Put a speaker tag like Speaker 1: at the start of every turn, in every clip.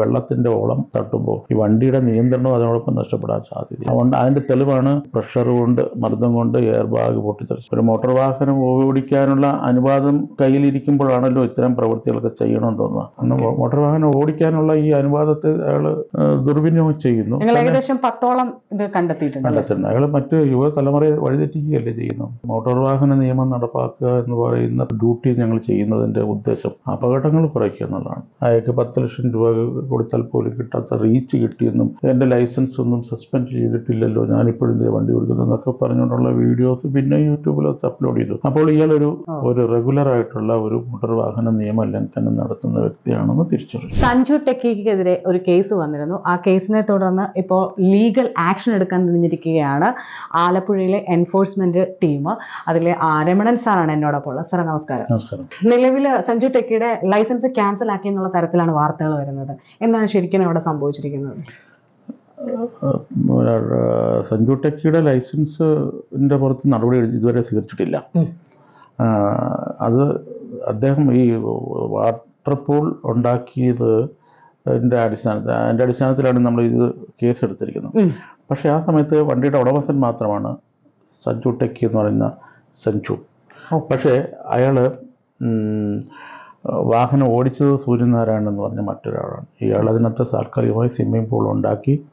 Speaker 1: വെള്ളത്തിന്റെ ഓളം തട്ടുമ്പോൾ ഈ വണ്ടിയുടെ നിയന്ത്രണം അതിനോടൊപ്പം നഷ്ടപ്പെടാൻ സാധ്യത. അതുകൊണ്ട് അതിന്റെ തെളിവാണ് പ്രഷർ കൊണ്ട് മർദ്ദം കൊണ്ട് എയർ ബാഗ് പൊട്ടിത്തെറിച്ചു. ഒരു മോട്ടോർ വാഹനം ഓടിക്കാനുള്ള അനുവാദം കയ്യിലിരിക്കുമ്പോഴാണല്ലോ ഇത്തരം പ്രവൃത്തികളൊക്കെ ചെയ്യണമെന്ന് തോന്നുക. അന്ന് മോട്ടോർ വാഹനം ഓടിക്കാനുള്ള ഈ അനുവാദത്തെ അയാൾ ദുർവിനിയോഗം ചെയ്യുന്നു.
Speaker 2: ഏകദേശം പത്തോളം ഇത് കണ്ടെത്തിയിട്ടുണ്ട്.
Speaker 1: അയാൾ മറ്റ് യുവതലമുറയെ വഴിതെറ്റിക്കുകയല്ലേ ചെയ്യുന്നു. മോട്ടോർ വാഹന നിയമം നടപ്പാക്കുക എന്ന് പറയുന്ന ഡ്യൂട്ടി ഞങ്ങൾ ചെയ്യുന്നതിന്റെ ഉദ്ദേശം അപകടങ്ങൾ കുറയ്ക്കുക എന്നുള്ളതാണ്. അയാൾക്ക് പത്ത് ലക്ഷം രൂപ കൊടുത്താൽ പോലും കിട്ടാത്ത റീച്ച് കിട്ടിയെന്നും എന്റെ ലൈസൻസ് ഒന്നും സസ്പെൻഡ് ചെയ്തിട്ടില്ലല്ലോ ഞാനിപ്പോഴും ഇതേ വണ്ടി കൊടുക്കുന്നു എന്നൊക്കെ പറഞ്ഞുകൊണ്ടുള്ള വീഡിയോസ് പിന്നെ യൂട്യൂബിലൊക്കെ അപ്ലോഡ് ചെയ്തു. അപ്പോൾ ഇയാളൊരു ഒരു റെഗുലർ ആയിട്ടുള്ള ഒരു മോട്ടോർ വാഹന നിയമ ലംഘനം നടത്തുന്ന വ്യക്തിയാണെന്ന് തിരിച്ചറിഞ്ഞു.
Speaker 2: സഞ്ജു ടെക്കിക്കെതിരെ ഒരു കേസ് വന്നിരുന്നു. ആ കേസിനെ തുടർന്ന് ഇപ്പോൾ ലീഗൽ ആക്ഷൻ എടുക്കാൻ തിരിഞ്ഞിരിക്കുകയാണ് ആലപ്പുഴയിലെ എൻഫോഴ്സ്മെന്റ് ടീം അതിലെ രമണൻ സാറാണ് എന്നോടൊപ്പം ഉള്ളത്. സാർ നമസ്കാരം.
Speaker 1: നമസ്കാരം.
Speaker 2: നിലവിൽ സഞ്ജു ടെക്കിയുടെ ലൈസൻസ് ക്യാൻസൽ ആക്കി എന്നുള്ള തരത്തിലാണ് വാർത്തകൾ വരുന്നത്. എന്താണ് ശരിക്കും അവിടെ സംഭവിച്ചിരിക്കുന്നത്?
Speaker 1: സഞ്ജു ടെക്കിയുടെ ലൈസൻസിന്റെ പുറത്ത് നടപടി ഇതുവരെ സ്വീകരിച്ചിട്ടില്ല. അത് അദ്ദേഹം ഈ വാട്ടർ പൂൾ ഉണ്ടാക്കിയത് അടിസ്ഥാനത്തിൽ അതിന്റെ അടിസ്ഥാനത്തിലാണ് നമ്മൾ ഇത് കേസ് എടുത്തിരിക്കുന്നത്. പക്ഷേ ആ സമയത്ത് വണ്ടിയുടെ ഉടമസ്ഥൻ മാത്രമാണ് സഞ്ജു ടെക്കി എന്ന് പറയുന്ന സഞ്ജു. പക്ഷേ അയാൾ വാഹനം ഓടിച്ചത് സൂര്യനാരായണൻ എന്ന് പറഞ്ഞ മറ്റൊരാളാണ്. ഇയാൾ അതിനകത്ത് താൽക്കാലികമായി സ്വിമ്മിംഗ് പൂൾ ഉണ്ടാക്കി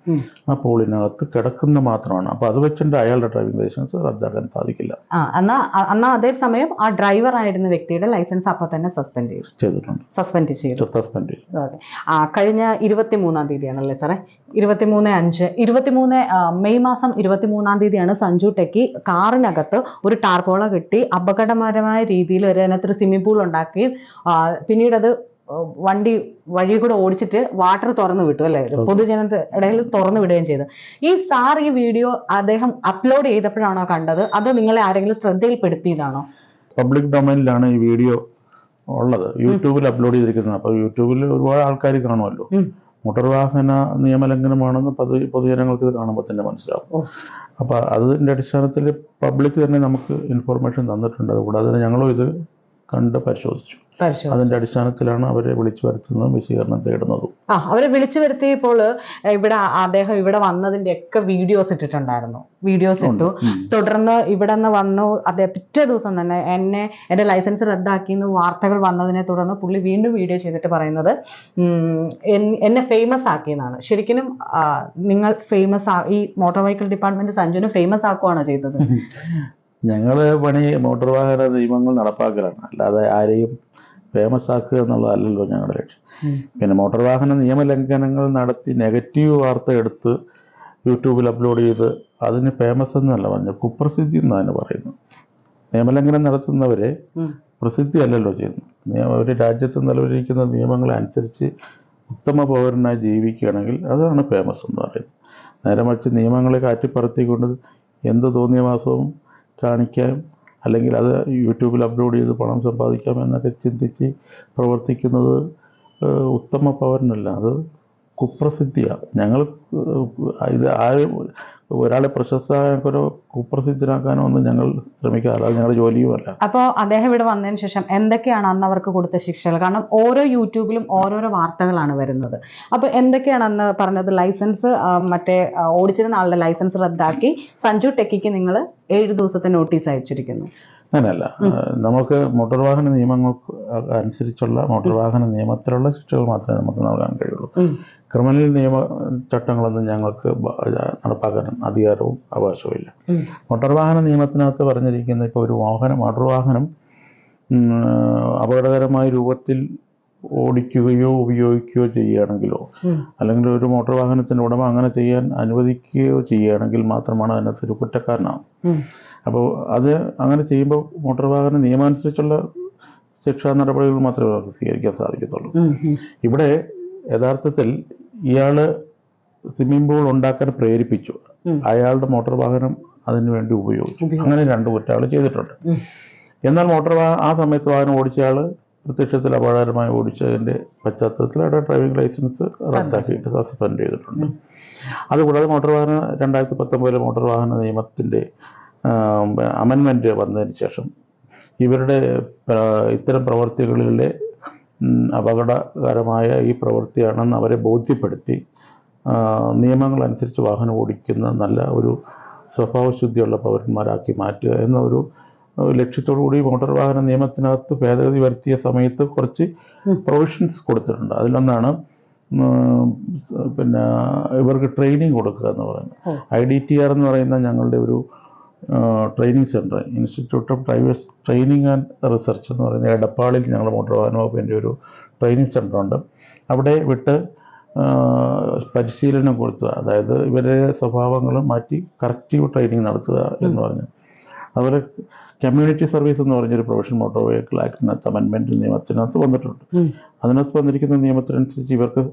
Speaker 1: ആ പൂളിനകത്ത് കിടക്കുന്ന മാത്രമാണ്. അപ്പോൾ അത് വെച്ചിട്ട് അയാളുടെ ഡ്രൈവിംഗ് ലൈസൻസ് റദ്ദാക്കാൻ സാധിക്കില്ല.
Speaker 2: ആ എന്നാ അ- എന്നാ അതേസമയം ആ ഡ്രൈവർ ആയിരുന്ന വ്യക്തിയുടെ ലൈസൻസ് അപ്പൊ തന്നെ സസ്പെൻഡ് ചെയ്തു.
Speaker 1: ചെയ്തിട്ടുണ്ട്.
Speaker 2: സസ്പെൻഡ് ചെയ്തു.
Speaker 1: സസ്പെൻഡ് ചെയ്തു.
Speaker 2: കഴിഞ്ഞ ഇരുപത്തി മൂന്നാം തീയതിയാണല്ലേ സാറേ? ഇരുപത്തിമൂന്ന് അഞ്ച്. ഇരുപത്തിമൂന്ന് മെയ് മാസം ഇരുപത്തിമൂന്നാം തീയതിയാണ് സഞ്ജു ടെക്കി കാറിനകത്ത് ഒരു ടാർപോള കെട്ടി അപകടകരമായ രീതിയിൽ ഒരു അതിനകത്തൊരു സ്വിമ്മിംഗ് പൂൾ ഉണ്ടാക്കി പിന്നീടത് പിന്നീട് അത് വണ്ടി വഴി കൂടെ ഓടിച്ചിട്ട് വാട്ടർ തുറന്നു വിട്ടു അല്ലേ? പൊതുജനത്തെ ഇടയിൽ തുറന്നു വിടുകയും ചെയ്തു. ഈ സാർ ഈ വീഡിയോ അദ്ദേഹം അപ്ലോഡ് ചെയ്തപ്പോഴാണോ കണ്ടത്? അതോ നിങ്ങളെ ആരെങ്കിലും ശ്രദ്ധയിൽപ്പെടുത്തിയതാണോ?
Speaker 1: പബ്ലിക് ഡൊമൈനിലാണ് ഈ വീഡിയോ ഉള്ളത്. യൂട്യൂബിൽ അപ്ലോഡ് ചെയ്തിരിക്കുന്നത്. അപ്പോൾ യൂട്യൂബിൽ ഒരുപാട് ആൾക്കാർ കാണുമല്ലോ. മോട്ടോർ വാഹന നിയമലംഘനമാണെന്ന് പൊതു പൊതുജനങ്ങൾക്ക് ഇത് കാണുമ്പോൾ തന്നെ മനസ്സിലാവും. അപ്പോൾ അതിന്റെ അടിസ്ഥാനത്തിൽ പബ്ലിക് തന്നെ നമുക്ക് ഇൻഫോർമേഷൻ തന്നിട്ടുണ്ട് അതുകൂടാതെ ഞങ്ങളും ഇത് കണ്ട് പരിശോധിച്ചു. അതിന്റെ അടിസ്ഥാനത്തിലാണ് അവരെ വിളിച്ചു വരുത്തുന്നതും വിശീകരണം തേടുന്നതും.
Speaker 2: ആ അവരെ വിളിച്ചു വരുത്തിയപ്പോൾ ഇവിടെ അദ്ദേഹം ഇവിടെ വന്നതിന്റെ ഒക്കെ വീഡിയോസ് ഇട്ടിട്ടുണ്ടായിരുന്നു. വീഡിയോസ് ഇട്ടു. തുടർന്ന് ഇവിടെ നിന്ന് വന്നു. അദ്ദേഹം പിറ്റേ ദിവസം തന്നെ എന്നെ എന്റെ ലൈസൻസ് റദ്ദാക്കി എന്ന് വാർത്തകൾ വന്നതിനെ തുടർന്ന് പുള്ളി വീണ്ടും വീഡിയോ ചെയ്തിട്ട് പറയുന്നത് എന്നെ ഫേമസ് ആക്കിയെന്നാണ്. ശരിക്കും നിങ്ങൾ ഫേമസ് ആ ഈ മോട്ടോർ വെഹിക്കിൾ ഡിപ്പാർട്ട്മെന്റ് സഞ്ജുവിനെ ഫേമസ് ആക്കുവാണോ ചെയ്തത്?
Speaker 1: ഞങ്ങൾ പണി മോട്ടോർ വാഹന നിയമങ്ങൾ നടപ്പാക്കലാണ്. അല്ലാതെ ആരെയും ഫേമസ് ആക്കുക എന്നുള്ളതല്ലല്ലോ ഞങ്ങളുടെ ലക്ഷ്യം. പിന്നെ മോട്ടോർ വാഹന നിയമ ലംഘനങ്ങൾ നടത്തി നെഗറ്റീവ് വാർത്ത എടുത്ത് യൂട്യൂബിൽ അപ്ലോഡ് ചെയ്ത് അതിന് ഫേമസ് എന്നല്ല പറഞ്ഞു കുപ്രസിദ്ധി എന്നാണ് പറയുന്നത്. നിയമലംഘനം നടത്തുന്നവരെ. പ്രസിദ്ധി അല്ലല്ലോ ചെയ്യുന്നു നിയമ ഒരു രാജ്യത്ത് നിലവിലിരിക്കുന്ന നിയമങ്ങളെ അനുസരിച്ച് ഉത്തമ പൗരനായി ജീവിക്കുകയാണെങ്കിൽ അതാണ് ഫേമസ് എന്ന് പറയുന്നത്. നേരെ മറിച്ച് നിയമങ്ങളെ കാറ്റിപ്പറത്തിക്കൊണ്ട് എന്ത് തോന്നിയ മാസവും കാണിക്കാം. അല്ലെങ്കിൽ അത് യൂട്യൂബിൽ അപ്ലോഡ് ചെയ്ത് പണം സമ്പാദിക്കാം എന്നൊക്കെ ചിന്തിച്ച് പ്രവർത്തിക്കുന്നത് ഉത്തമ പൗരനല്ല. അത് കുപ്രസിദ്ധിയാണ് ഞങ്ങൾ ഇത് ആരും ഒരാളെ പ്രശസ്തരാക്കാനോ കുപ്രസിദ്ധരാക്കാനോ ഒന്നും ഞങ്ങൾ ശ്രമിക്കാറില്ല. അത് ഞങ്ങളുടെ ജോലിയുമല്ല
Speaker 2: അപ്പോൾ അദ്ദേഹം ഇവിടെ വന്നതിന് ശേഷം എന്തൊക്കെയാണ് അന്ന് അവർക്ക് കൊടുത്ത ശിക്ഷകൾ? കാരണം ഓരോ യൂട്യൂബിലും ഓരോരോ വാർത്തകളാണ് വരുന്നത്. അപ്പോൾ എന്തൊക്കെയാണ് അന്ന് പറഞ്ഞത്? ലൈസൻസ് മറ്റേ ഓടിച്ചിരുന്ന ആളുടെ ലൈസൻസ് റദ്ദാക്കി സഞ്ജു ടെക്കിക്ക് നിങ്ങൾ ഏഴ് ദിവസത്തെ നോട്ടീസ് അയച്ചിരിക്കുന്നു.
Speaker 1: അങ്ങനെയല്ല നമുക്ക് മോട്ടോർ വാഹന നിയമങ്ങൾക്ക് അനുസരിച്ചുള്ള മോട്ടോർ വാഹന നിയമത്തിലുള്ള ശിക്ഷകൾ മാത്രമേ നമുക്ക് നൽകാൻ കഴിയുള്ളൂ. ക്രിമിനൽ നിയമ ചട്ടങ്ങളൊന്നും ഞങ്ങൾക്ക് നടപ്പാക്കാൻ അധികാരവും അവകാശവും ഇല്ല മോട്ടോർ വാഹന നിയമത്തിനകത്ത് പറഞ്ഞിരിക്കുന്ന ഇപ്പോൾ ഒരു വാഹനം മോട്ടോർ വാഹനം അപകടകരമായ രൂപത്തിൽ ഓടിക്കുകയോ ഉപയോഗിക്കുകയോ ചെയ്യുകയാണെങ്കിലോ അല്ലെങ്കിൽ ഒരു മോട്ടോർ വാഹനത്തിന്റെ ഉടമ അങ്ങനെ ചെയ്യാൻ അനുവദിക്കുകയോ ചെയ്യുകയാണെങ്കിൽ മാത്രമാണ് അതിനകത്ത് ഒരു
Speaker 2: കുറ്റക്കാരനാവും.
Speaker 1: അപ്പോൾ അത് അങ്ങനെ ചെയ്യുമ്പോൾ മോട്ടോർ വാഹന നിയമാനുസരിച്ചുള്ള ശിക്ഷാ നടപടികൾ മാത്രമേ സ്വീകരിക്കാൻ സാധിക്കത്തുള്ളൂ. ഇവിടെ യഥാർത്ഥത്തിൽ ഇയാൾ സ്വിമ്മിംഗ് പൂൾ ഉണ്ടാക്കാൻ പ്രേരിപ്പിച്ചു. അയാളുടെ മോട്ടോർ വാഹനം അതിനു വേണ്ടി ഉപയോഗിച്ചു. അങ്ങനെ രണ്ട് കുറ്റങ്ങൾ ചെയ്തിട്ടുണ്ട്. എന്നാൽ മോട്ടോർ വാഹനം ആ സമയത്ത് വാഹനം ഓടിച്ച ആൾ പ്രത്യക്ഷത്തിൽ അപകടകരമായി ഓടിച്ചതിന്റെ പശ്ചാത്തലത്തിൽ അവിടെ ഡ്രൈവിംഗ് ലൈസൻസ് റദ്ദാക്കിയിട്ട് സസ്പെൻഡ് ചെയ്തിട്ടുണ്ട്. അതുകൂടാതെ മോട്ടോർ വാഹന രണ്ടായിരത്തി പത്തൊമ്പതിലെ മോട്ടോർ വാഹന നിയമത്തിന്റെ അമെൻമെന്റ് വന്നതിന് ശേഷം ഇവരുടെ ഇത്തരം പ്രവർത്തികളിലെ അപകടകരമായ ഈ പ്രവൃത്തിയാണെന്ന് അവരെ ബോധ്യപ്പെടുത്തി. നിയമങ്ങൾ നിയമങ്ങളനുസരിച്ച് വാഹനം ഓടിക്കുന്ന നല്ല ഒരു സ്വഭാവശുദ്ധിയുള്ള പൗരന്മാരാക്കി മാറ്റുക എന്ന ഒരു ഏഹ്, ലക്ഷ്യത്തോടു കൂടി മോട്ടോർ വാഹന നിയമത്തിനകത്ത് ഭേദഗതി വരുത്തിയ സമയത്ത് കുറച്ച് പ്രൊവിഷൻസ് കൊടുത്തിട്ടുണ്ട്. അതിലൊന്നാണ് പിന്നെ ഇവർക്ക് ട്രെയിനിങ് കൊടുക്കുക എന്ന് പറയുന്നത്. ഐ ഡി ടി ആർ എന്ന് പറയുന്ന ഞങ്ങളുടെ ഒരു training centre institute of drivers training and research എന്ന് പറയുന്ന എടപ്പാളിൽ ഞങ്ങൾ മോട്ടോർ വാഹന വകുപ്പിന്റെ ഒരു ട്രെയിനിങ് സെന്റർ ഉണ്ട്. അവിടെ വിട്ട് പരിശീലനം കൊടുത്തുക അതായത് ഇവരുടെ സ്വഭാവങ്ങൾ മാറ്റി കറക്റ്റീവ് ട്രെയിനിങ് നടത്തുക എന്ന് പറഞ്ഞു. അവർ കമ്മ്യൂണിറ്റി സർവീസ് എന്ന് പറഞ്ഞൊരു പ്രൊഫഷൻ മോട്ടോർ വെഹിക്കിൾ ആക്ടിനകത്ത് അമെൻമെന്റ് നിയമത്തിനകത്ത് വന്നിട്ടുണ്ട്. അതിനകത്ത് വന്നിരിക്കുന്ന നിയമത്തിനനുസരിച്ച് ഇവർക്ക്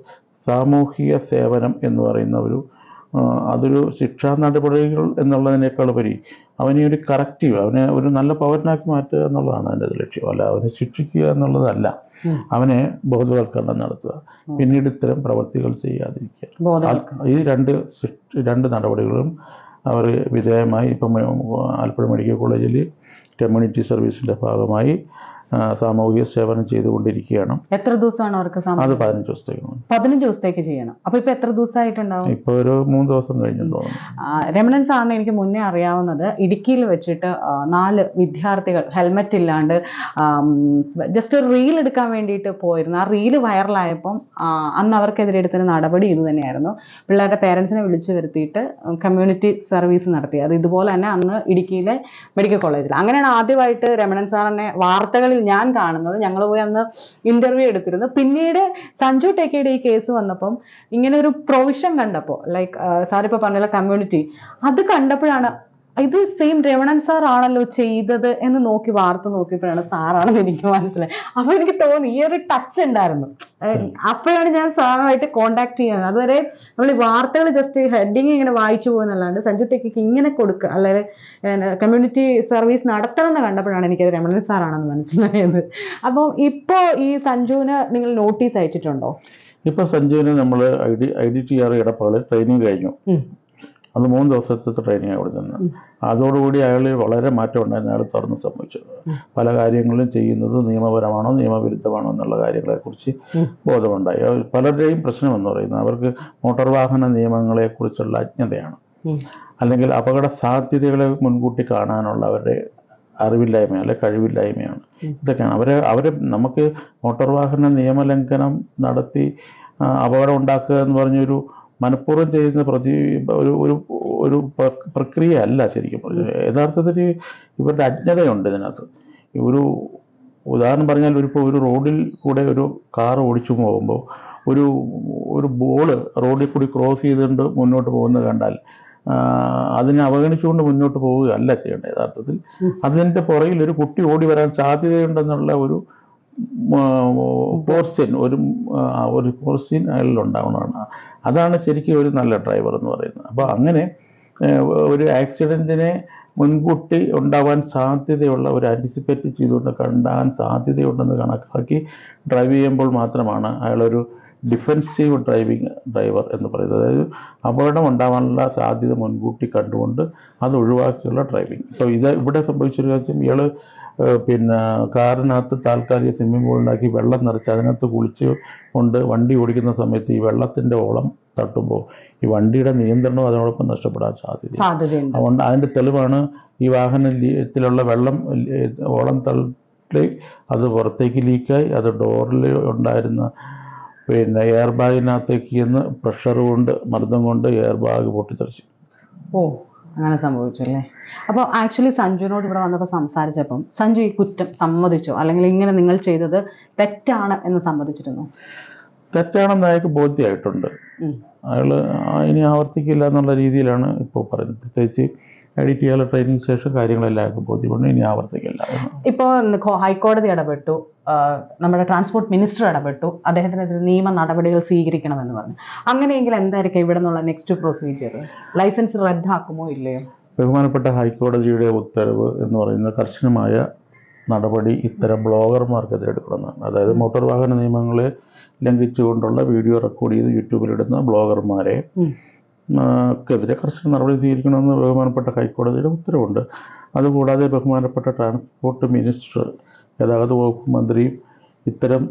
Speaker 1: സാമൂഹിക സേവനം എന്ന് പറയുന്ന ഒരു അതൊരു ശിക്ഷാ നടപടികൾ എന്നുള്ളതിനേക്കാൾ ഉപരി അവനെ ഒരു കറക്റ്റീവ് അവനെ ഒരു നല്ല പൗരനാക്കി മാറ്റുക എന്നുള്ളതാണ് അതിന്റെ ലക്ഷ്യം. അല്ല അവനെ ശിക്ഷിക്കുക എന്നുള്ളതല്ല അവനെ ബോധവൽക്കരണം നടത്തുക. പിന്നീട് ഇത്തരം പ്രവൃത്തികൾ ചെയ്യാതിരിക്കുക. ഈ രണ്ട് രണ്ട് നടപടികളും അവർ വിധേയമായി ഇപ്പം ആലപ്പുഴ മെഡിക്കൽ കോളേജിൽ കമ്മ്യൂണിറ്റി സർവീസിന്റെ ഭാഗമായി സാമൂഹിക സേവനം ചെയ്തുകൊണ്ടിരിക്കുകയാണ്.
Speaker 2: എത്ര ദിവസമാണ് അവർക്ക്
Speaker 1: അത് പതിനഞ്ച് ദിവസത്തേക്ക്
Speaker 2: പതിനഞ്ച് ദിവസത്തേക്ക് ചെയ്യണം. അപ്പൊ ഇപ്പൊ എത്ര ദിവസമായിട്ടുണ്ടാവും?
Speaker 1: ഇപ്പൊ ഒരു മൂന്ന് ദിവസം
Speaker 2: കഴിഞ്ഞു രമണൻ സാറിന് എനിക്ക് മുന്നേ അറിയാവുന്നത് ഇടുക്കിയിൽ വെച്ചിട്ട് നാല് വിദ്യാർത്ഥികൾ ഹെൽമെറ്റ് ഇല്ലാണ്ട് ജസ്റ്റ് ഒരു റീൽ എടുക്കാൻ വേണ്ടിയിട്ട് പോയിരുന്നു. ആ റീൽ വൈറലായപ്പം അന്ന് അവർക്കെതിരെ എടുത്തൊരു നടപടി ഇത് തന്നെയായിരുന്നു. പിള്ളേരുടെ പേരൻസിനെ വിളിച്ചു വരുത്തിയിട്ട് കമ്മ്യൂണിറ്റി സർവീസ് നടത്തി. അത് ഇതുപോലെ തന്നെ അന്ന് ഇടുക്കിയിലെ മെഡിക്കൽ കോളേജിൽ അങ്ങനെയാണ് ആദ്യമായിട്ട് രമണൻ സാറിനെ വാർത്തകളിൽ ഞാൻ കാണുന്നത്. ഞങ്ങൾ പോയി അന്ന് ഇന്റർവ്യൂ എടുത്തിരുന്നു. പിന്നീട് സഞ്ജു ടേക്കയുടെ ഈ കേസ് വന്നപ്പം ഇങ്ങനെ ഒരു പ്രൊവിഷൻ കണ്ടപ്പോൾ ലൈക്ക് സാർ ഇപ്പോൾ പറഞ്ഞ കമ്മ്യൂണിറ്റി അത് കണ്ടപ്പോഴാണ് ഇത് സെയിം രമണൻ സാർ ആണല്ലോ ചെയ്തത് എന്ന് നോക്കി വാർത്ത നോക്കിയപ്പോഴാണ് സാറാണെന്ന് എനിക്ക് മനസ്സിലായി അപ്പൊ എനിക്ക് തോന്നി ഈ ഒരു ടച്ച് ഉണ്ടായിരുന്നു. അപ്പോഴാണ് ഞാൻ സാറുമായിട്ട് കോണ്ടാക്ട് ചെയ്യുന്നത്. അതുവരെ നമ്മൾ ഈ വാർത്തകൾ ജസ്റ്റ് ഹെഡിങ് ഇങ്ങനെ വായിച്ചു പോകുന്നല്ലാണ്ട് സഞ്ജു ടെക്കിക്ക് ഇങ്ങനെ കൊടുക്കുക അല്ലെങ്കിൽ കമ്മ്യൂണിറ്റി സർവീസ് നടത്തണം എന്ന് കണ്ടപ്പോഴാണ് എനിക്കത് രമണൻ സാറാണെന്ന് മനസ്സിലായത്. അപ്പോൾ ഇപ്പോൾ ഈ സഞ്ജുവിന് നിങ്ങൾ നോട്ടീസ് അയച്ചിട്ടുണ്ടോ?
Speaker 1: ഇപ്പൊ സഞ്ജുവിന് നമ്മൾ I D I D T R training കഴിഞ്ഞു. അത് മൂന്ന് ദിവസത്തെ ട്രെയിനിങ് അവിടെ ചെന്ന് അതോടുകൂടി അയാൾ വളരെ മാറ്റം ഉണ്ടായിരുന്നു. അയാൾ തുറന്ന് സംഭവിച്ചു പല കാര്യങ്ങളും ചെയ്യുന്നത് നിയമപരമാണോ നിയമവിരുദ്ധമാണോ എന്നുള്ള കാര്യങ്ങളെക്കുറിച്ച്
Speaker 2: കുറിച്ച്
Speaker 1: ബോധമുണ്ടായി. പലരുടെയും പ്രശ്നം എന്ന് പറയുന്നത് അവർക്ക് മോട്ടോർ വാഹന നിയമങ്ങളെക്കുറിച്ചുള്ള അജ്ഞതയാണ്. അല്ലെങ്കിൽ അപകട സാധ്യതകളെ മുൻകൂട്ടി കാണാനുള്ള അവരുടെ അറിവില്ലായ്മ അല്ലെ കഴിവില്ലായ്മയാണ്. ഇതൊക്കെയാണ്. അവരെ അവരെ നമുക്ക് മോട്ടോർ വാഹന നിയമലംഘനം നടത്തി അപകടം ഉണ്ടാക്കുക എന്ന് പറഞ്ഞൊരു മനഃപൂർവം ചെയ്യുന്ന പ്രതി ഒരു ഒരു ഒരു പ്ര- പ്രക്രിയ അല്ല ശരിക്കും. യഥാർത്ഥത്തിൽ ഇവരുടെ അജ്ഞതയുണ്ട് ഇതിനകത്ത്. ഒരു ഉദാഹരണം പറഞ്ഞാൽ ഒരു ഇപ്പോൾ ഒരു റോഡിൽ കൂടെ ഒരു കാർ ഓടിച്ചു പോകുമ്പോൾ ഒരു ഒരു ബോൾ റോഡിൽ കൂടി ക്രോസ് ചെയ്തുകൊണ്ട് മുന്നോട്ട് പോകുന്നത് കണ്ടാൽ അതിനെ അവഗണിച്ചുകൊണ്ട് മുന്നോട്ട് പോവുകയല്ല ചെയ്യേണ്ടത് യഥാർത്ഥത്തിൽ. അതിന്റെ പുറകിൽ ഒരു കുട്ടി ഓടി വരാൻ സാധ്യതയുണ്ടെന്നുള്ള ഒരു പോർസിൻ ഒരു ഒരു പോർസിൻ അയാളിൽ ഉണ്ടാവണമാണ് അതാണ് ശരിക്കും ഒരു നല്ല ഡ്രൈവർ എന്ന് പറയുന്നത്. അപ്പോൾ അങ്ങനെ ഒരു ആക്സിഡന്റിനെ മുൻകൂട്ടി ഉണ്ടാവാൻ സാധ്യതയുള്ള ഒരു ആന്റിസിപ്പേറ്റ് ചെയ്തുകൊണ്ട് കണ്ടാൻ സാധ്യതയുണ്ടെന്ന് കണക്കാക്കി ഡ്രൈവ് ചെയ്യുമ്പോൾ മാത്രമാണ് അയാളൊരു ഡിഫെൻസീവ് ഡ്രൈവിംഗ് ഡ്രൈവർ എന്ന് പറയുന്നത്. അതായത് അപകടം ഉണ്ടാവാനുള്ള സാധ്യത മുൻകൂട്ടി കണ്ടുകൊണ്ട് അത് ഒഴിവാക്കിയുള്ള ഡ്രൈവിംഗ് സോ ഇത് ഇവിടെ സംഭവിച്ചൊരു കാര്യം ഇയാൾ പിന്നെ കാറിനകത്ത് താൽക്കാലിക സ്വിമ്മിംഗ് പൂൾ ഉണ്ടാക്കി വെള്ളം നിറച്ച് അതിനകത്ത് കുളിച്ച് കൊണ്ട് വണ്ടി ഓടിക്കുന്ന സമയത്ത് ഈ വെള്ളത്തിന്റെ ഓളം തട്ടുമ്പോൾ ഈ വണ്ടിയുടെ നിയന്ത്രണം അതിനോടൊപ്പം നഷ്ടപ്പെടാൻ സാധ്യത അതുകൊണ്ട് അതിന്റെ തെളിവാണ് ഈ വാഹനത്തിലുള്ള വെള്ളം ഓളം തള്ളി അത് പുറത്തേക്ക് ലീക്കായി അത് ഡോറിൽ ഉണ്ടായിരുന്ന പിന്നെ എയർ ബാഗിനകത്തേക്ക് ചെന്ന് പ്രഷർ കൊണ്ട് മർദ്ദം കൊണ്ട് എയർ ബാഗ് പൊട്ടിത്തെറിച്ചു.
Speaker 2: ഓ അങ്ങനെ സംഭവിച്ചു അല്ലേ അപ്പോൾ ആക്ച്വലി സഞ്ജുവിനോട് ഇവിടെ വന്നപ്പോൾ സംസാരിച്ചപ്പം സഞ്ജു ഈ കുറ്റം സമ്മതിച്ചോ? അല്ലെങ്കിൽ ഇങ്ങനെ നിങ്ങൾ ചെയ്തത് തെറ്റാണ് എന്ന് സമ്മതിച്ചിരുന്നു?
Speaker 1: തെറ്റാണെന്ന് അയാൾക്ക് ബോധ്യമായിട്ടുണ്ട്
Speaker 2: അയാൾ
Speaker 1: അയാൾ ഇനി ആവർത്തിക്കില്ല എന്നുള്ള രീതിയിലാണ് ഇപ്പോൾ പറയുന്നത്. പ്രത്യേകിച്ച് എഡിറ്റ് ചെയ്യാനുള്ള ട്രെയിനിങ് ശേഷം കാര്യങ്ങളെല്ലാം ബോധ്യപ്പെടുന്നു. ഇനി ആവർത്തിക്കില്ല.
Speaker 2: ഇപ്പോൾ ഹൈക്കോടതി ഇടപെട്ടു. നമ്മുടെ ട്രാൻസ്പോർട്ട് മിനിസ്റ്റർ ഇടപെട്ടു. അദ്ദേഹത്തിനെതിരെ നിയമ നടപടികൾ സ്വീകരിക്കണമെന്ന് പറഞ്ഞു. അങ്ങനെയെങ്കിൽ എന്തായിരിക്കും ഇവിടെ നിന്നുള്ള നെക്സ്റ്റ് പ്രൊസീജിയർ ലൈസൻസ് റദ്ദാക്കുമോ ഇല്ലയോ?
Speaker 1: ബഹുമാനപ്പെട്ട ഹൈക്കോടതിയുടെ ഉത്തരവ് എന്ന് പറയുന്നത് കർശനമായ നടപടി ഇത്തരം ബ്ലോഗർമാർക്കെതിരെ എടുക്കണമെന്നാണ്. അതായത് മോട്ടോർ വാഹന നിയമങ്ങളെ ലംഘിച്ചുകൊണ്ടുള്ള വീഡിയോ റെക്കോർഡ് ചെയ്ത് യൂട്യൂബിലിടുന്ന ബ്ലോഗർമാരെ ക്കെതിരെ കർശന നടപടി സ്വീകരിക്കണമെന്ന് ബഹുമാനപ്പെട്ട ഹൈക്കോടതിയുടെ ഉത്തരവുണ്ട്. അതുകൂടാതെ ബഹുമാനപ്പെട്ട ട്രാൻസ്പോർട്ട് മിനിസ്റ്റർ ഗതാഗത വകുപ്പ് മന്ത്രിയും ഇത്തരം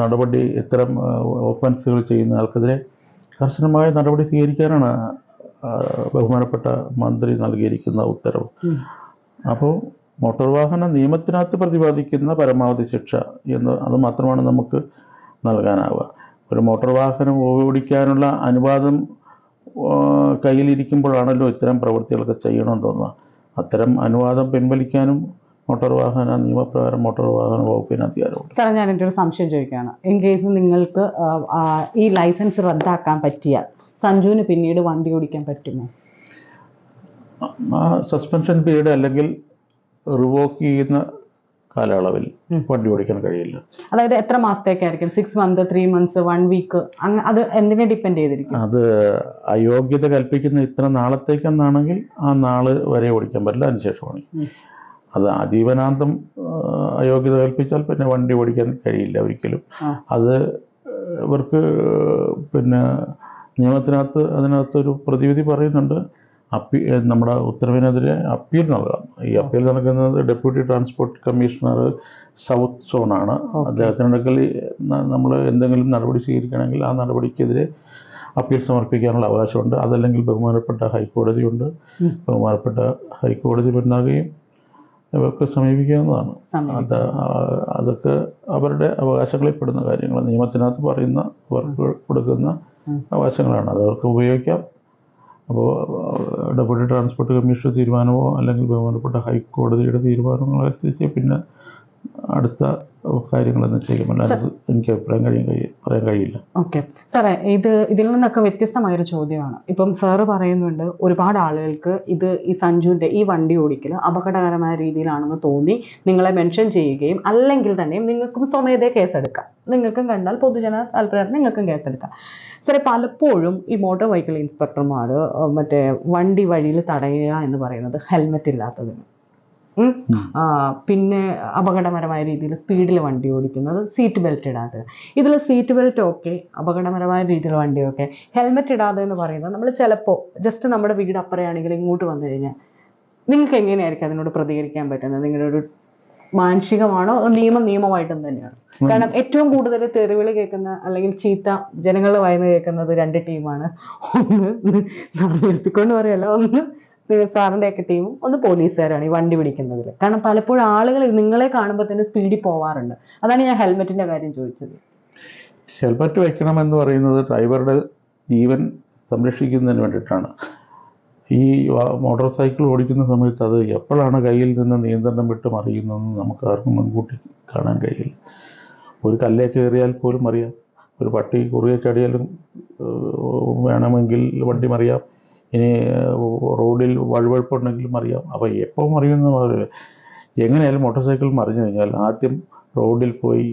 Speaker 1: നടപടി ഇത്തരം ഓഫൻസുകൾ ചെയ്യുന്ന ആൾക്കെതിരെ കർശനമായ നടപടി സ്വീകരിക്കാനാണ് ബഹുമാനപ്പെട്ട മന്ത്രി നൽകിയിരിക്കുന്ന ഉത്തരവ്. അപ്പോൾ മോട്ടോർ വാഹന നിയമത്തിനകത്ത് പ്രതിപാദിക്കുന്ന പരമാവധി ശിക്ഷ എന്ന് അത് മാത്രമാണ് നമുക്ക് നൽകാനാവുക. ഒരു മോട്ടോർ വാഹനം ഓടിക്കാനുള്ള അനുവാദം കയ്യിലിരിക്കുമ്പോഴാണല്ലോ ഇത്തരം പ്രവൃത്തികളൊക്കെ ചെയ്യണമെന്ന് തോന്നുന്നത്. അത്തരം അനുവാദം പിൻവലിക്കാനും മോട്ടോർ വാഹന നിയമപ്രകാരം മോട്ടോർ വാഹന വകുപ്പിന് അധികാരമുണ്ട്.
Speaker 2: സാറേ ഞാൻ എന്റെ ഒരു സംശയം ചോദിക്കുകയാണ്. ഇൻ കേസ് നിങ്ങൾക്ക് ഈ ലൈസൻസ് റദ്ദാക്കാൻ പറ്റിയാൽ സഞ്ജുവിന് പിന്നീട് വണ്ടി ഓടിക്കാൻ പറ്റുമോ?
Speaker 1: സസ്പെൻഷൻ പീരീഡ് അല്ലെങ്കിൽ റിവോക്ക് ചെയ്യുന്ന കാലയളവിൽ. വണ്ടി ഓടിക്കാൻ കഴിയില്ല.
Speaker 2: അതായത് എത്ര മാസത്തേക്കായിരിക്കും? Six month three months one week അത് എന്തിനെ ഡിപ്പെൻഡ് ചെയ്തിരിക്കും?
Speaker 1: അത് അയോഗ്യത കൽപ്പിക്കുന്ന ഇത്ര നാളത്തേക്കെന്നാണെങ്കിൽ ആ നാൾ വരെ ഓടിക്കാൻ പറ്റില്ല
Speaker 2: അതിനുശേഷമാണ്
Speaker 1: അത് ആജീവനാന്തം അയോഗ്യത കൽപ്പിച്ചാൽ പിന്നെ വണ്ടി ഓടിക്കാൻ കഴിയില്ല ഒരിക്കലും. അത് ഇവർക്ക് പിന്നെ നിയമത്തിനകത്ത് അതിനകത്തൊരു പ്രതിവിധി പറയുന്നുണ്ട്. അപ്പീ നമ്മുടെ ഉത്തരവിനെതിരെ അപ്പീൽ നൽകാം ഈ അപ്പീൽ നൽകുന്നത് ഡെപ്യൂട്ടി ട്രാൻസ്പോർട്ട് കമ്മീഷണർ സൗത്ത് സോണാണ്. അദ്ദേഹത്തിനടുക്കൽ നമ്മൾ എന്തെങ്കിലും നടപടി സ്വീകരിക്കണമെങ്കിൽ ആ നടപടിക്കെതിരെ അപ്പീൽ സമർപ്പിക്കാനുള്ള അവകാശമുണ്ട്. അതല്ലെങ്കിൽ ബഹുമാനപ്പെട്ട ഹൈക്കോടതിയുണ്ട്. ബഹുമാനപ്പെട്ട ഹൈക്കോടതി പിന്നാകുകയും ഇവർക്ക് സമീപിക്കാവുന്നതാണ്. അത് അതൊക്കെ അവരുടെ അവകാശങ്ങളിൽ പെടുന്ന കാര്യങ്ങൾ നിയമത്തിനകത്ത് പറയുന്ന അവർക്ക് കൊടുക്കുന്ന. അവകാശങ്ങളാണ്. അത് അവർക്ക് ഉപയോഗിക്കാം. അപ്പോൾ ഡെപ്യൂട്ടി ട്രാൻസ്പോർട്ട് കമ്മീഷൻ തീരുമാനമോ അല്ലെങ്കിൽ ബഹുമാനപ്പെട്ട ഹൈക്കോടതിയുടെ തീരുമാനങ്ങളോ അനുസരിച്ച് പിന്നെ അടുത്ത കാര്യങ്ങൾ ചെയ്യുമ്പോൾ എനിക്ക് കഴിയാൻ കഴിയ പറയാൻ കഴിയില്ല.
Speaker 2: ഓക്കെ സാറേ ഇത് ഇതിൽ നിന്നൊക്കെ വ്യത്യസ്തമായൊരു ചോദ്യമാണ്. ഇപ്പം സാറ് പറയുന്നുണ്ട് ഒരുപാട് ആളുകൾക്ക് ഇത് ഈ സഞ്ജുവിന്റെ ഈ വണ്ടി ഓടിക്കൽ അപകടകരമായ രീതിയിലാണെന്ന് തോന്നി നിങ്ങളെ മെൻഷൻ ചെയ്യുകയും അല്ലെങ്കിൽ തന്നെയും നിങ്ങൾക്കും സ്വമേധയെ കേസെടുക്കാം. നിങ്ങൾക്കും കണ്ടാൽ പൊതുജന താല്പര്യം നിങ്ങൾക്കും കേസെടുക്കാം. സാറേ പലപ്പോഴും ഈ മോട്ടോർ വെഹിക്കിൾ ഇൻസ്പെക്ടർമാർ മറ്റേ വണ്ടി വഴിയിൽ തടയുക എന്ന് പറയുന്നത് ഹെൽമെറ്റ് ഇല്ലാത്തതിന്. പിന്നെ അപകടകരമായ രീതിയിൽ സ്പീഡിൽ വണ്ടി ഓടിക്കുന്നത് സീറ്റ് ബെൽറ്റ് ഇടാതെ. ഇതിൽ സീറ്റ് ബെൽറ്റ് ഓക്കെ അപകടകരമായ രീതിയിൽ വണ്ടി ഓക്കെ ഹെൽമെറ്റ് ഇടാതെ എന്ന് പറയുന്നത് നമ്മൾ ചിലപ്പോൾ ജസ്റ്റ് നമ്മുടെ വീട് അപ്പുറയാണെങ്കിൽ ഇങ്ങോട്ട് വന്നു കഴിഞ്ഞാൽ നിങ്ങൾക്ക് എങ്ങനെയായിരിക്കും അതിനോട് പ്രതികരിക്കാൻ പറ്റുന്നത്? നിങ്ങളുടെ ഒരു മാനസികമാണോ? അതോ നിയമം നിയമമായിട്ടും തന്നെയാണ്? കാരണം ഏറ്റവും കൂടുതൽ തെറിവിളി കേൾക്കുന്ന അല്ലെങ്കിൽ ചീത്ത ജനങ്ങളുടെ വായന കേൾക്കുന്നത് രണ്ട് ടീമാണ് ഒന്ന് നിർത്തിക്കൊണ്ട് പറയല്ല. ഒന്ന് സാറിന്റെ ഒക്കെ ടീമും ഒന്ന് പോലീസുകാരാണ് ഈ വണ്ടി പിടിക്കുന്നതിൽ കാരണം പലപ്പോഴും ആളുകൾ നിങ്ങളെ കാണുമ്പോൾ തന്നെ സ്പീഡിൽ പോവാറുണ്ട്. അതാണ് ഞാൻ ഹെൽമെറ്റിന്റെ കാര്യം ചോദിച്ചത്.
Speaker 1: ഹെൽമറ്റ് വയ്ക്കണമെന്ന് പറയുന്നത് ഡ്രൈവറുടെ ജീവൻ സംരക്ഷിക്കുന്നതിന് വേണ്ടിയിട്ടാണ്. ഈ മോട്ടോർ സൈക്കിൾ ഓടിക്കുന്ന സമയത്ത് അത് എപ്പോഴാണ് കയ്യിൽ നിന്ന് നിയന്ത്രണം വിട്ട് മറിയുന്നതെന്ന് നമുക്ക് ആർക്കും മുൻകൂട്ടി കാണാൻ കഴിയില്ല. ഒരു കല്ലേ കയറിയാൽ പോലും അറിയാം. ഒരു പട്ടി കുറുകെ ചടിയാലും വേണമെങ്കിൽ വണ്ടി മറിയാം. ഇനി റോഡിൽ വഴുവഴുപ്പുണ്ടെങ്കിലും അറിയാം. അപ്പോൾ എപ്പോൾ അറിയുമെന്ന് പോലെ എങ്ങനെയായാലും മോട്ടോർ സൈക്കിൾ മറിഞ്ഞു കഴിഞ്ഞാൽ ആദ്യം റോഡിൽ പോയി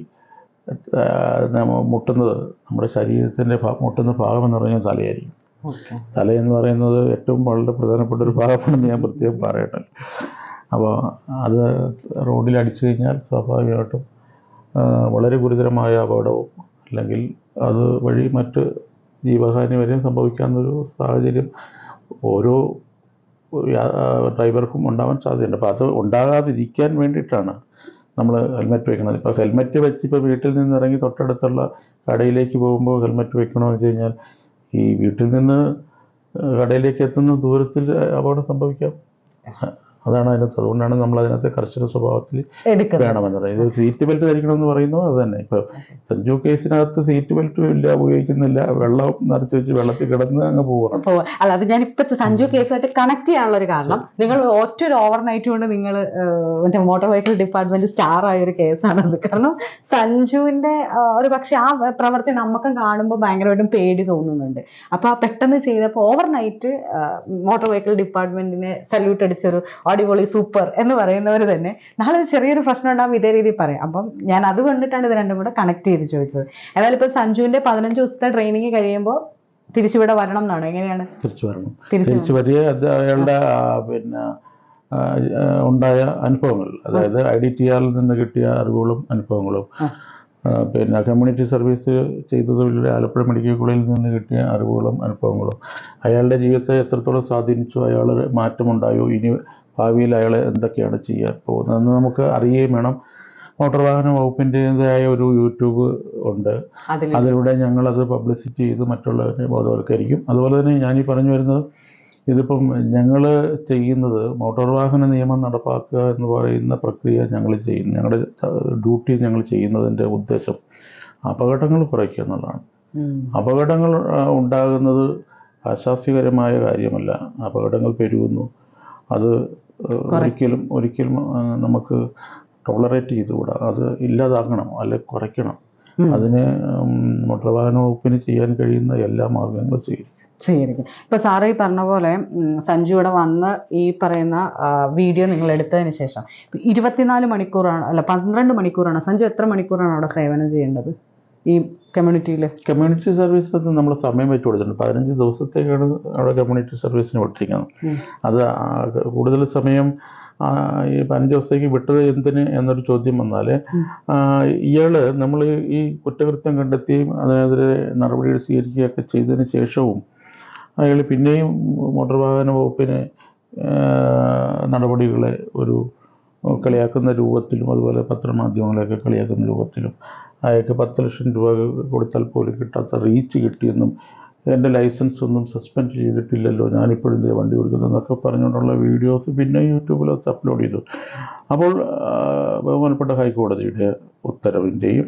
Speaker 1: മുട്ടുന്നത് നമ്മുടെ ശരീരത്തിന്റെ ഭാഗം മുട്ടുന്ന ഭാഗം എന്ന് പറഞ്ഞാൽ തലയായിരിക്കും.
Speaker 2: തലയെന്ന്
Speaker 1: തല എന്ന് പറയുന്നത് ഏറ്റവും വളരെ പ്രധാനപ്പെട്ട ഒരു ഭാഗമാണെന്ന് ഞാൻ പ്രത്യേകം പറയട്ടെ. അപ്പോൾ അത് റോഡിൽ അടിച്ചു കഴിഞ്ഞാൽ സ്വാഭാവികമായിട്ടും വളരെ ഗുരുതരമായ അപകടവും അല്ലെങ്കിൽ അത് വഴി മറ്റ് ജീവഹാനി വരെയും സംഭവിക്കാവുന്നൊരു സാഹചര്യം ഓരോ ഡ്രൈവർക്കും ഉണ്ടാവാൻ സാധ്യതയുണ്ട്. അപ്പോൾ അത് ഉണ്ടാകാതിരിക്കാൻ വേണ്ടിയിട്ടാണ് നമ്മൾ ഹെൽമെറ്റ് വെക്കുന്നത്. ഇപ്പോൾ ഹെൽമെറ്റ് വെച്ച് ഇപ്പോൾ വീട്ടിൽ നിന്ന് ഇറങ്ങി തൊട്ടടുത്തുള്ള കടയിലേക്ക് പോകുമ്പോൾ ഹെൽമെറ്റ് വെക്കണമെന്ന് വെച്ച് കഴിഞ്ഞാൽ ഈ വീട്ടിൽ നിന്ന് കടയിലേക്ക് എത്തുന്ന ദൂരത്തിൽ അപകടം സംഭവിക്കാം. അതാണ് അതിനകത്ത് അതുകൊണ്ടാണ് നമ്മൾ അതിനകത്ത് കർശന സ്വഭാവത്തിൽ വേണമെന്ന് പറയുന്നത്. സീറ്റ് ബെൽറ്റ് ധരിക്കണമെന്ന് പറയുന്നത് അത് തന്നെ. ഇപ്പോൾ സഞ്ജു കേസിനകത്ത് സീറ്റ് ബെൽറ്റും ഇല്ല ഉപയോഗിക്കുന്നില്ല. വെള്ളം നിറച്ച് വെച്ച് വെള്ളത്തിൽ കിടന്ന് അങ്ങ് പോകണം
Speaker 2: അപ്പൊ അല്ല അത് ഞാൻ ഇപ്പൊ സഞ്ജു കേസുമായിട്ട് കണക്ട് ചെയ്യാനുള്ള ഒരു കാരണം നിങ്ങൾ ഒറ്റ ഒരു ഓവർനൈറ്റ് കൊണ്ട് നിങ്ങൾ മറ്റേ മോട്ടോർ വെഹിക്കിൾ ഡിപ്പാർട്ട്മെന്റ് സ്റ്റാർ ആയ ഒരു കേസാണത് കാരണം സഞ്ജുവിന്റെ ഒരു പക്ഷെ ആ പ്രവൃത്തി നമുക്കും കാണുമ്പോൾ ഭയങ്കരമായിട്ടും പേടി തോന്നുന്നുണ്ട്. അപ്പൊ ആ പെട്ടെന്ന് ചെയ്തപ്പോൾ ഓവർനൈറ്റ് മോട്ടോർ വെഹിക്കിൾ ഡിപ്പാർട്ട്മെന്റിനെ സല്യൂട്ട് അടിച്ചൊരു അടിപൊളി സൂപ്പർ എന്ന് പറയുന്നവർ തന്നെ നാളെ ചെറിയൊരു പ്രശ്നം ഉണ്ടാകും ഇതേ രീതിയിൽ പറയാം. അപ്പം ഞാൻ അത് കണ്ടിട്ടാണ് ഇത് രണ്ടും കൂടെ കണക്ട് ചെയ്ത് ചോദിച്ചത്. ഏതായാലും ഇപ്പൊ സഞ്ജുവിന്റെ പതിനഞ്ച് ദിവസത്തെ ട്രെയിനിങ് കഴിയുമ്പോൾ തിരിച്ചുവിടെ വരണം എന്നാണ്? എങ്ങനെയാണ്?
Speaker 1: തിരിച്ചു വരണം.
Speaker 2: തിരിച്ചു
Speaker 1: വരിക അയാളുടെ പിന്നെ ഉണ്ടായ അനുഭവങ്ങൾ. അതായത് ഐ ഡി ടി ആറിൽ നിന്ന് കിട്ടിയ അറിവുകളും അനുഭവങ്ങളും. പിന്നെ കമ്മ്യൂണിറ്റി സർവീസ് ചെയ്തതിലൂടെ ആലപ്പുഴ മെഡിക്കൽ കോളേജിൽ നിന്ന് കിട്ടിയ അറിവുകളും അനുഭവങ്ങളും. അയാളുടെ ജീവിതത്തെ എത്രത്തോളം സ്വാധീനിച്ചു അയാൾ മാറ്റമുണ്ടായോ ഇനി ഭാവിയിൽ അയാൾ എന്തൊക്കെയാണ് ചെയ്യാൻ പോകുന്നതെന്ന് നമുക്ക് അറിയുകയും വേണം. മോട്ടോർ വാഹന വകുപ്പിന്റെതായ ഒരു യൂട്യൂബ് ഉണ്ട്. അതിലൂടെ ഞങ്ങളത് പബ്ലിസിറ്റി ചെയ്ത് മറ്റുള്ളവരെ ബോധവൽക്കരിക്കും. അതുപോലെ തന്നെ ഞാനീ പറഞ്ഞു വരുന്നത് ഇതിപ്പം ഞങ്ങൾ ചെയ്യുന്നത് മോട്ടോർ വാഹന നിയമം നടപ്പാക്കുക എന്ന് പറയുന്ന പ്രക്രിയ ഞങ്ങൾ ചെയ്യുന്നു. ഞങ്ങളുടെ ഡ്യൂട്ടി ഞങ്ങൾ ചെയ്യുന്നതിന്റെ ഉദ്ദേശം അപകടങ്ങൾ കുറയ്ക്കുക എന്നുള്ളതാണ്. അപകടങ്ങൾ ഉണ്ടാകുന്നത് അശാസ്യകരമായ കാര്യമല്ല. അപകടങ്ങൾ പെരുകുന്നു. അത് ഒരിക്കലും ഒരിക്കലും നമുക്ക് ടോളറേറ്റ് ചെയ്തുകൂടാ. അത് ഇല്ലാതാക്കണം അല്ലെ കുറയ്ക്കണം. അതിന് മോട്ടോർ വാഹന വകുപ്പിന് ചെയ്യാൻ കഴിയുന്ന എല്ലാ മാർഗങ്ങളും സ്വീകരിക്കും.
Speaker 2: ശരിക്കും ഇപ്പൊ സാറ് ഈ പറഞ്ഞ പോലെ സഞ്ജു ഇവിടെ വന്ന് ഈ പറയുന്ന വീഡിയോ നിങ്ങൾ എടുത്തതിന് ശേഷം ഇരുപത്തിനാല് മണിക്കൂറാണ് അല്ല പന്ത്രണ്ട് മണിക്കൂറാണ്. സഞ്ജു എത്ര മണിക്കൂറാണ് അവിടെ സേവനം ചെയ്യേണ്ടത്? ഈ കമ്മ്യൂണിറ്റിയിൽ
Speaker 1: കമ്മ്യൂണിറ്റി സർവീസിനകത്ത് നമ്മൾ സമയം വെച്ച് കൊടുത്തിട്ടുണ്ട്. പതിനഞ്ച് ദിവസത്തേക്കാണ് അവിടെ കമ്മ്യൂണിറ്റി സർവീസിന് വിട്ടിരിക്കുന്നത് അത് കൂടുതൽ സമയം ഈ പതിനഞ്ച് ദിവസത്തേക്ക് വിട്ടത് എന്തിന് എന്നൊരു ചോദ്യം വന്നാൽ ഇയാൾ നമ്മൾ ഈ കുറ്റകൃത്യം കണ്ടെത്തിയും അതിനെതിരെ നടപടികൾ സ്വീകരിക്കുകയൊക്കെ ചെയ്തതിന് ശേഷവും അയാൾ പിന്നെയും മോട്ടോർ വാഹന വകുപ്പിന് നടപടികളെ ഒരു കളിയാക്കുന്ന രൂപത്തിലും അതുപോലെ പത്രമാധ്യമങ്ങളെയൊക്കെ കളിയാക്കുന്ന രൂപത്തിലും അയാൾക്ക് പത്ത് ലക്ഷം രൂപ കൊടുത്താൽ പോലും കിട്ടാത്ത റീച്ച് കിട്ടിയെന്നും എന്റെ ലൈസൻസ് ഒന്നും സസ്പെൻഡ് ചെയ്തിട്ടില്ലല്ലോ ഞാനിപ്പോഴും ഇതിൽ വണ്ടി കൊടുക്കുന്നതെന്നൊക്കെ പറഞ്ഞുകൊണ്ടുള്ള വീഡിയോസ് പിന്നെ യൂട്യൂബിലൊക്കെ അപ്ലോഡ് ചെയ്തു. അപ്പോൾ ബഹുമാനപ്പെട്ട ഹൈക്കോടതിയുടെ
Speaker 2: ഉത്തരവിന്റെയും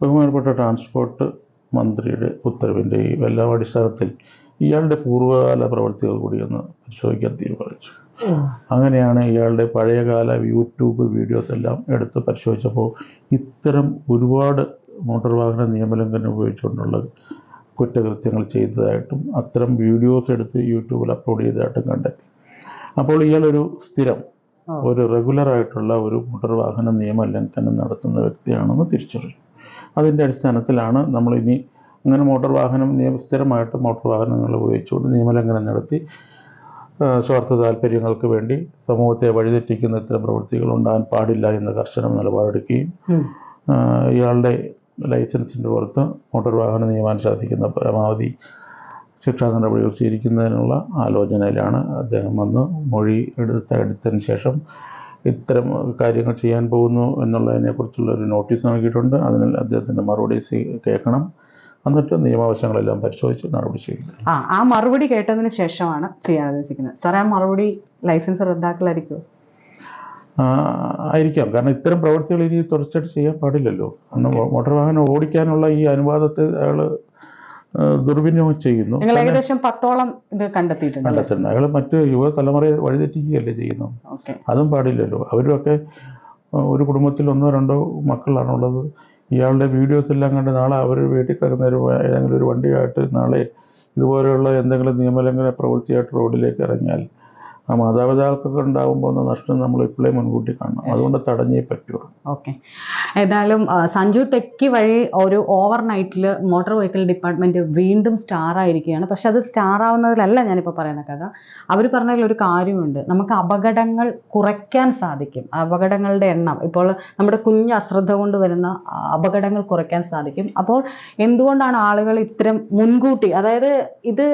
Speaker 1: ബഹുമാനപ്പെട്ട ട്രാൻസ്പോർട്ട് മന്ത്രിയുടെ ഉത്തരവിന്റെയും എല്ലാം അടിസ്ഥാനത്തിൽ ഇയാളുടെ പൂർവകാല പ്രവർത്തികൾ കൂടി ഒന്ന് പരിശോധിക്കാൻ തീരുമാനിച്ചു. അങ്ങനെയാണ് ഇയാളുടെ പഴയകാല യൂട്യൂബ് വീഡിയോസ് എല്ലാം എടുത്ത് പരിശോധിച്ചപ്പോൾ ഇത്തരം ഒരുപാട് മോട്ടോർ വാഹന നിയമലംഘനം ഉപയോഗിച്ചുകൊണ്ടുള്ള കുറ്റകൃത്യങ്ങൾ ചെയ്തതായിട്ടും അത്തരം വീഡിയോസ് എടുത്ത് യൂട്യൂബിൽ അപ്ലോഡ് ചെയ്തതായിട്ടും കണ്ടെത്തി. അപ്പോൾ ഇയാളൊരു സ്ഥിരം ഒരു റെഗുലർ ആയിട്ടുള്ള ഒരു മോട്ടോർ വാഹന നിയമലംഘനം നടത്തുന്ന വ്യക്തിയാണെന്ന് തിരിച്ചറിഞ്ഞു. അതിന്റെ അടിസ്ഥാനത്തിലാണ് നമ്മളിനി അങ്ങനെ മോട്ടോർ വാഹനം നിയമ സ്ഥിരമായിട്ട് മോട്ടോർ വാഹനങ്ങൾ ഉപയോഗിച്ചുകൊണ്ട് നിയമലംഘനം നടത്തി സ്വാർത്ഥ താല്പര്യങ്ങൾക്ക് വേണ്ടി സമൂഹത്തെ വഴിതെറ്റിക്കുന്ന ഇത്തരം പ്രവൃത്തികൾ ഉണ്ടാകാൻ പാടില്ല എന്ന കർശന നിലപാടെടുക്കുകയും. ഇയാളുടെ ലൈസൻസിന്റെ പുറത്ത് മോട്ടോർ വാഹന നിയമാൻ സാധിക്കുന്ന പരമാവധി ശിക്ഷാ നടപടികൾ സ്വീകരിക്കുന്നതിനുള്ള ആലോചനയിലാണ് അദ്ദേഹം വന്ന് മൊഴി എടുത്ത എടുത്തതിന് ശേഷം ഇത്തരം കാര്യങ്ങൾ ചെയ്യാൻ പോകുന്നു എന്നുള്ളതിനെക്കുറിച്ചുള്ള ഒരു നോട്ടീസ് നൽകിയിട്ടുണ്ട് അതിന് അദ്ദേഹത്തിന്റെ മറുപടി കേൾക്കണം എന്നിട്ട് നിയമവശങ്ങളെല്ലാം പരിശോധിച്ച് നടപടി സ്വീകരിക്കും
Speaker 2: ആ ആ മറുപടി കേട്ടതിന് ശേഷമാണ് ചെയ്യാൻ ഉദ്ദേശിക്കുന്നത്. സാറേ ആ മറുപടി ലൈസൻസ്
Speaker 1: റദ്ദാക്കലായിരിക്കും ആയിരിക്കാം. കാരണം ഇത്തരം പ്രവൃത്തികൾ ഇനി തുടർച്ചയായിട്ട് ചെയ്യാൻ പാടില്ലല്ലോ. കാരണം മോട്ടോർ വാഹനം ഓടിക്കാനുള്ള ഈ അനുവാദത്തെ അയാൾ ദുർവിനിയോഗം ചെയ്യുന്നു.
Speaker 2: ഏകദേശം പത്തോളം ഇത് കണ്ടെത്തിയിട്ടുണ്ട്.
Speaker 1: കണ്ടെത്തുന്നുണ്ട് അയാൾ മറ്റ് യുവതലമുറയെ വഴിതെറ്റിക്കുകയല്ലേ ചെയ്യുന്നു. അതും പാടില്ലല്ലോ. അവരുമൊക്കെ ഒക്കെ ഒരു കുടുംബത്തിൽ ഒന്നോ രണ്ടോ മക്കളാണുള്ളത്. ഇയാളുടെ വീഡിയോസ് എല്ലാം കണ്ട് നാളെ അവർ വീട്ടിൽ കയറുന്ന ഒരു ഏതെങ്കിലും ഒരു വണ്ടിയായിട്ട് നാളെ ഇതുപോലെയുള്ള എന്തെങ്കിലും നിയമലംഘന പ്രവൃത്തിയായിട്ട് റോഡിലേക്ക് ഇറങ്ങിയാൽ ആ മാതാപിതാക്കൾക്ക് ഉണ്ടാകുമ്പോൾ നഷ്ടം നമ്മൾ ഇപ്പോഴേ മുൻകൂട്ടി കാണണം. അതുകൊണ്ട് തടഞ്ഞേ പറ്റുള്ളൂ.
Speaker 2: ഓക്കെ ഏതായാലും സഞ്ജു ടെക്കി വഴി ഒരു ഓവർ നൈറ്റിൽ മോട്ടോർ വെഹിക്കിൾ ഡിപ്പാർട്ട്മെന്റ് വീണ്ടും സ്റ്റാർ ആയിരിക്കുകയാണ്. പക്ഷെ അത് സ്റ്റാർ ആവുന്നതിലല്ല ഞാനിപ്പോൾ പറയുന്ന കഥ. അവർ പറഞ്ഞതിൽ ഒരു കാര്യമുണ്ട്. നമുക്ക് അപകടങ്ങൾ കുറയ്ക്കാൻ സാധിക്കും. അപകടങ്ങളുടെ എണ്ണം. ഇപ്പോൾ നമ്മുടെ കുഞ്ഞ് അശ്രദ്ധ കൊണ്ട് വരുന്ന അപകടങ്ങൾ കുറയ്ക്കാൻ സാധിക്കും. അപ്പോൾ എന്തുകൊണ്ടാണ് ആളുകൾ ഇത്തരം മുൻകൂട്ടി അതായത് ഇത്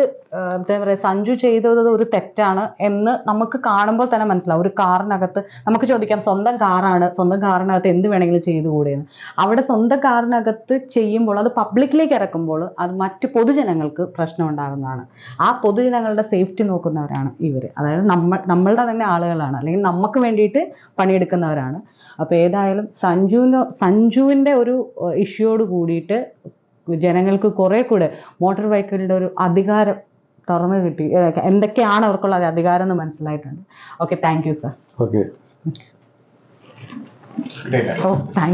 Speaker 2: എന്താ പറയുക സഞ്ജു ചെയ്തത് ഒരു തെറ്റാണ് എന്ന് നമുക്ക് കാണുമ്പോൾ തന്നെ മനസ്സിലാവും. ഒരു കാറിനകത്ത് നമുക്ക് ചോദിക്കാം സ്വന്തം കാറാണ് സ്വന്തം കാറിനകത്ത് എന്ത് വേണമെങ്കിലും ചെയ്തുകൂടെയെന്ന് അവിടെ സ്വന്തം കാറിനകത്ത് ചെയ്യുമ്പോൾ അത് പബ്ലിക്കിലേക്ക് ഇറക്കുമ്പോൾ അത് മറ്റ് പൊതുജനങ്ങൾക്ക് പ്രശ്നം ഉണ്ടാകുന്നതാണ്. ആ പൊതുജനങ്ങളുടെ സേഫ്റ്റി നോക്കുന്നവരാണ് ഇവർ അതായത് നമ്മൾ നമ്മളുടെ തന്നെ ആളുകളാണ്. അല്ലെങ്കിൽ നമുക്ക് വേണ്ടിയിട്ട് പണിയെടുക്കുന്നവരാണ്. അപ്പോൾ ഏതായാലും സഞ്ജുവിന് സഞ്ജുവിന്റെ ഒരു ഇഷ്യൂയോട് കൂടിയിട്ട് ജനങ്ങൾക്ക് കുറേ കൂടെ മോട്ടോർ വെഹിക്കിളിന്റെ ഒരു അധികാരം തുറന്നു കിട്ടി. എന്തൊക്കെയാണ് അവർക്കുള്ള അധികാരം എന്ന് മനസ്സിലായിട്ടുണ്ട്. Okay thank you sir
Speaker 1: okay
Speaker 2: oh thank